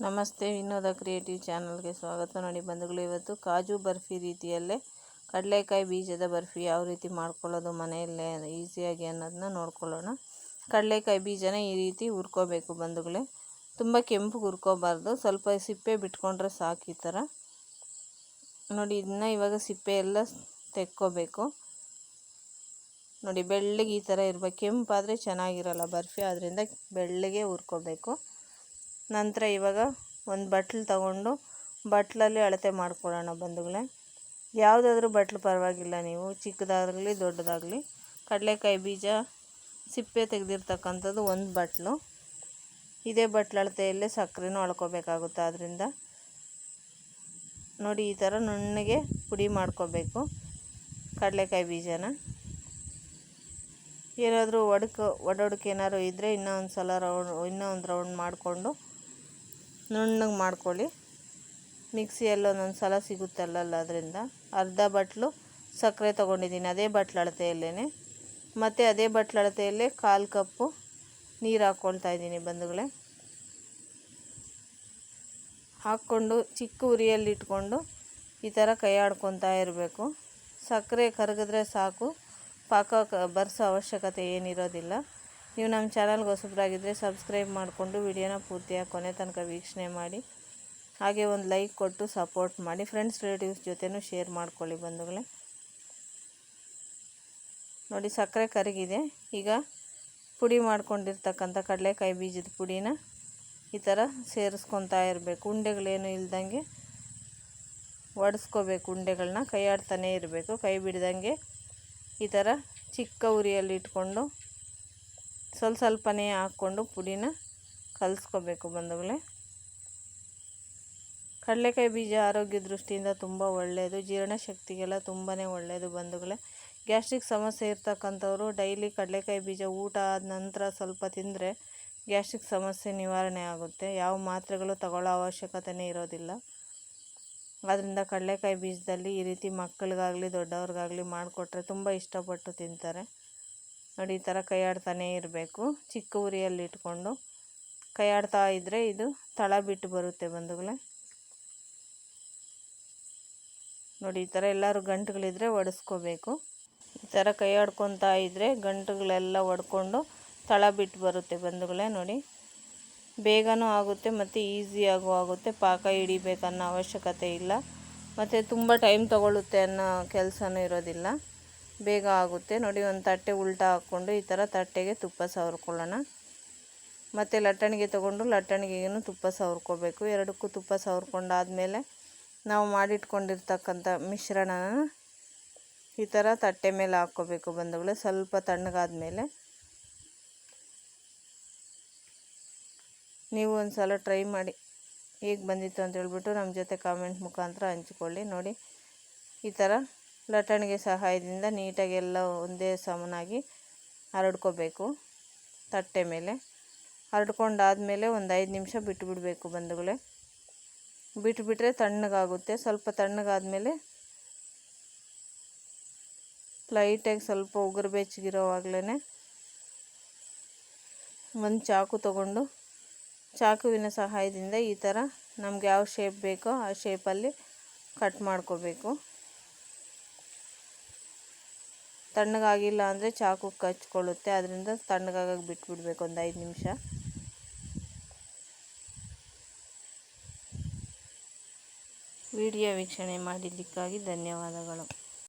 ನಮಸ್ತೆ, ವಿನೋದ ಕ್ರಿಯೇಟಿವ್ ಚಾನಲ್ಗೆ ಸ್ವಾಗತ. ನೋಡಿ ಬಂಧುಗಳು, ಇವತ್ತು ಕಾಜು ಬರ್ಫಿ ರೀತಿಯಲ್ಲೇ ಕಡಲೆಕಾಯಿ ಬೀಜದ ಬರ್ಫಿ ಯಾವ ರೀತಿ ಮಾಡ್ಕೊಳ್ಳೋದು ಮನೆಯಲ್ಲೇ ಈಸಿಯಾಗಿ ಅನ್ನೋದನ್ನ ನೋಡ್ಕೊಳ್ಳೋಣ. ಕಡಲೆಕಾಯಿ ಬೀಜನ ಈ ರೀತಿ ಹುರ್ಕೋಬೇಕು ಬಂಧುಗಳೇ. ತುಂಬ ಕೆಂಪು ಹುರ್ಕೋಬಾರ್ದು, ಸ್ವಲ್ಪ ಸಿಪ್ಪೆ ಬಿಟ್ಕೊಂಡ್ರೆ ಸಾಕು ಈ ಥರ. ನೋಡಿ ಇದನ್ನ ಇವಾಗ ಸಿಪ್ಪೆ ಎಲ್ಲ ತೆಕ್ಕೋಬೇಕು. ನೋಡಿ ಬೆಳ್ಳಗೆ ಈ ಥರ ಇರಬೇಕು ಕೆಂಪಾದರೆ ಚೆನ್ನಾಗಿರಲ್ಲ ಬರ್ಫಿ ಆದ್ದರಿಂದ ಬೆಳ್ಳಗೆ ಹುರ್ಕೋಬೇಕು. ನಂತರ ಇವಾಗ ಒಂದು ಬಟ್ಲು ತಗೊಂಡು ಬಟ್ಲಲ್ಲಿ ಅಳತೆ ಮಾಡ್ಕೊಳ್ಳೋಣ ಬಂಧುಗಳೇ. ಯಾವುದಾದ್ರೂ ಬಟ್ಲು ಪರವಾಗಿಲ್ಲ ನೀವು, ಚಿಕ್ಕದಾಗಲಿ ದೊಡ್ಡದಾಗಲಿ. ಕಡಲೆಕಾಯಿ ಬೀಜ ಸಿಪ್ಪೆ ತೆಗೆದಿರ್ತಕ್ಕಂಥದ್ದು ಒಂದು ಬಟ್ಲು. ಇದೇ ಬಟ್ಲು ಅಳತೆಯಲ್ಲೇ ಸಕ್ಕರೆನೂ ಅಳ್ಕೋಬೇಕಾಗುತ್ತೆ ಆದ್ದರಿಂದ ನೋಡಿ, ಈ ಥರ ನುಣ್ಣಗೆ ಪುಡಿ ಮಾಡ್ಕೋಬೇಕು ಕಡಲೆಕಾಯಿ ಬೀಜನ. ಏನಾದರೂ ಒಡಕು ಒಡೊಡಕ್ಕೆ ಏನಾದ್ರು ಇದ್ದರೆ ಇನ್ನೂ ಒಂದು ಸಲ ರೌಂಡ್ ಇನ್ನೂ ಒಂದು ರೌಂಡ್ ಮಾಡಿಕೊಂಡು ನುಣ್ಣಗೆ ಮಾಡ್ಕೊಳ್ಳಿ. ಮಿಕ್ಸಿಯಲ್ಲಿ ಒಂದೊಂದು ಸಲ ಸಿಗುತ್ತಲ್ಲ ಅದರಿಂದ. ಅರ್ಧ ಬಟ್ಲು ಸಕ್ಕರೆ ತೊಗೊಂಡಿದ್ದೀನಿ, ಅದೇ ಬಟ್ಲು ಅಳತೆಯಲ್ಲೇ ಮತ್ತು ಅದೇ ಬಟ್ಲು ಅಳತೆಯಲ್ಲೇ ಕಾಲು ಕಪ್ಪು ನೀರು ಹಾಕ್ಕೊಳ್ತಾ ಇದ್ದೀನಿ ಬಂಧುಗಳೇ. ಹಾಕ್ಕೊಂಡು ಚಿಕ್ಕ ಉರಿಯಲ್ಲಿ ಇಟ್ಕೊಂಡು ಈ ಥರ ಕೈ ಆಡ್ಕೊತಾ ಇರಬೇಕು. ಸಕ್ಕರೆ ಕರಗಿದ್ರೆ ಸಾಕು. ಪಾಕ ಬರ್ಸೋ ಅವಶ್ಯಕತೆ ಏನಿರೋದಿಲ್ಲ. ನೀವು ನಮ್ಮ ಚಾನಲ್ಗೆ ಹೊಸಬ್ರಾಗಿದ್ದರೆ ಸಬ್ಸ್ಕ್ರೈಬ್ ಮಾಡಿಕೊಂಡು ವಿಡಿಯೋನ ಪೂರ್ತಿಯಾಗಿ ಕೊನೆ ತನಕ ವೀಕ್ಷಣೆ ಮಾಡಿ. ಹಾಗೆ ಒಂದು ಲೈಕ್ ಕೊಟ್ಟು ಸಪೋರ್ಟ್ ಮಾಡಿ. ಫ್ರೆಂಡ್ಸ್, ರಿಲೇಟಿವ್ಸ್ ಜೊತೆನೂ ಶೇರ್ ಮಾಡ್ಕೊಳ್ಳಿ ಬಂಧುಗಳೇ. ನೋಡಿ, ಸಕ್ಕರೆ ಕರಗಿದೆ. ಈಗ ಪುಡಿ ಮಾಡ್ಕೊಂಡಿರ್ತಕ್ಕಂಥ ಕಡಲೆಕಾಯಿ ಬೀಜದ ಪುಡಿನ ಈ ಥರ ಸೇರಿಸ್ಕೊತಾ ಇರಬೇಕು. ಉಂಡೆಗಳೇನು ಇಲ್ದಂಗೆ ಒಡಿಸ್ಕೋಬೇಕು. ಉಂಡೆಗಳನ್ನ ಕೈ ಆಡ್ತಾನೇ ಇರಬೇಕು. ಕೈ ಬಿಡ್ದಂಗೆ ಈ ಥರ ಚಿಕ್ಕ ಉರಿಯಲ್ಲಿ ಇಟ್ಕೊಂಡು ಸ್ವಲ್ಪ ಸ್ವಲ್ಪನೇ ಹಾಕ್ಕೊಂಡು ಪುಡಿನ ಕಲಿಸ್ಕೋಬೇಕು ಬಂಧುಗಳೇ. ಕಡಲೆಕಾಯಿ ಬೀಜ ಆರೋಗ್ಯ ದೃಷ್ಟಿಯಿಂದ ತುಂಬ ಒಳ್ಳೆಯದು ಜೀರ್ಣಶಕ್ತಿಗೆಲ್ಲ ತುಂಬಾ ಒಳ್ಳೆಯದು ಬಂಧುಗಳೇ. ಗ್ಯಾಸ್ಟ್ರಿಕ್ ಸಮಸ್ಯೆ ಇರ್ತಕ್ಕಂಥವ್ರು ಡೈಲಿ ಕಡಲೆಕಾಯಿ ಬೀಜ ಊಟ ಆದ ನಂತರ ಸ್ವಲ್ಪ ತಿಂದರೆ ಗ್ಯಾಸ್ಟ್ರಿಕ್ ಸಮಸ್ಯೆ ನಿವಾರಣೆ ಆಗುತ್ತೆ. ಯಾವ ಮಾತ್ರೆಗಳು ತಗೊಳ್ಳೋ ಅವಶ್ಯಕತೆಯೇ ಇರೋದಿಲ್ಲ. ಆದ್ದರಿಂದ ಕಡಲೆಕಾಯಿ ಬೀಜದಲ್ಲಿ ಈ ರೀತಿ ಮಕ್ಕಳಿಗಾಗಲಿ, ದೊಡ್ಡವ್ರಿಗಾಗಲಿ ಮಾಡಿಕೊಟ್ರೆ ತುಂಬ ಇಷ್ಟಪಟ್ಟು ತಿಂತಾರೆ. ನೋಡಿ, ಈ ಥರ ಕೈಯಾಡ್ತಾನೇ ಇರಬೇಕು. ಚಿಕ್ಕ ಉರಿಯಲ್ಲಿ ಇಟ್ಕೊಂಡು ಕೈಯಾಡ್ತಾ ಇದ್ದರೆ ಇದು ತಳ ಬಿಟ್ಟು ಬರುತ್ತೆ ಬಂಧುಗಳೇ. ನೋಡಿ, ಈ ಥರ ಎಲ್ಲರೂ ಗಂಟುಗಳಿದ್ರೆ ಒಡಿಸ್ಕೋಬೇಕು. ಈ ಥರ ಕೈ ಆಡ್ಕೊತಾ ಇದ್ದರೆ ಗಂಟುಗಳೆಲ್ಲ ಒಡ್ಕೊಂಡು ತಳ ಬಿಟ್ಟು ಬರುತ್ತೆ ಬಂಧುಗಳೇ, ನೋಡಿ. ಬೇಗನೂ ಆಗುತ್ತೆ ಮತ್ತು ಈಸಿಯಾಗೂ ಆಗುತ್ತೆ. ಪಾಕ ಹಿಡಿಬೇಕನ್ನೋ ಅವಶ್ಯಕತೆ ಇಲ್ಲ. ಮತ್ತು ತುಂಬ ಟೈಮ್ ತೊಗೊಳುತ್ತೆ ಅನ್ನೋ ಕೆಲಸನೂ ಇರೋದಿಲ್ಲ. ಬೇಗ ಆಗುತ್ತೆ. ನೋಡಿ, ಒಂದು ತಟ್ಟೆ ಉಲ್ಟಾ ಹಾಕ್ಕೊಂಡು ಈ ಥರ ತಟ್ಟೆಗೆ ತುಪ್ಪ ಸವರ್ಕೊಳ್ಳೋಣ. ಮತ್ತು ಲಟ್ಟಣಿಗೆ ತೊಗೊಂಡು ಲಟ್ಟಣಿಗೆಗೂ ತುಪ್ಪ ಸವರ್ಕೋಬೇಕು. ಎರಡಕ್ಕೂ ತುಪ್ಪ ಸವರ್ಕೊಂಡಾದಮೇಲೆ ನಾವು ಮಾಡಿಟ್ಕೊಂಡಿರ್ತಕ್ಕಂಥ ಮಿಶ್ರಣನ ಈ ಥರ ತಟ್ಟೆ ಮೇಲೆ ಹಾಕ್ಕೋಬೇಕು ಬಂದಗಳು ಸ್ವಲ್ಪ ತಣ್ಣಗಾದ ಮೇಲೆ ನೀವು ಒಂದು ಸಲ ಟ್ರೈ ಮಾಡಿ. ಹೇಗೆ ಬಂದಿತ್ತು ಅಂತ ಹೇಳ್ಬಿಟ್ಟು ನಮ್ಮ ಜೊತೆ ಕಾಮೆಂಟ್ ಮುಖಾಂತರ ಹಂಚಿಕೊಳ್ಳಿ. ನೋಡಿ, ಈ ಥರ ಲಟ್ಟಣಿಗೆ ಸಹಾಯದಿಂದ ನೀಟಾಗಿ ಎಲ್ಲ ಒಂದೇ ಸಮನಾಗಿ ಹರಡ್ಕೋಬೇಕು ತಟ್ಟೆ ಮೇಲೆ. ಹರಡ್ಕೊಂಡಾದಮೇಲೆ ಒಂದು ಐದು ನಿಮಿಷ ಬಿಟ್ಟುಬಿಡಬೇಕು ಬಂಧುಗಳೇ. ಬಿಟ್ಟುಬಿಟ್ರೆ ತಣ್ಣಗಾಗುತ್ತೆ. ಸ್ವಲ್ಪ ತಣ್ಣಗಾದಮೇಲೆ ಲೈಟಾಗಿ ಸ್ವಲ್ಪ ಉಗುರು ಬೆಚ್ಚಗಿರೋವಾಗಲೇ ಒಂದು ಚಾಕು ತಗೊಂಡು ಚಾಕುವಿನ ಸಹಾಯದಿಂದ ಈ ಥರ ನಮ್ಗೆ ಯಾವ ಶೇಪ್ ಬೇಕೋ ಆ ಶೇಪಲ್ಲಿ ಕಟ್ ಮಾಡ್ಕೋಬೇಕು. ತಣ್ಣಗಾಗಿಲ್ಲ ಅಂದರೆ ಚಾಕು ಕಚ್ಕೊಳ್ಳುತ್ತೆ. ಅದರಿಂದ ತಣ್ಣಗಾಗಕ್ಕೆ ಬಿಟ್ಬಿಡ್ಬೇಕು ಒಂದು ಐದು ನಿಮಿಷ. ವಿಡಿಯೋ ವೀಕ್ಷಣೆ ಮಾಡಿದ್ದಕ್ಕಾಗಿ ಧನ್ಯವಾದಗಳು.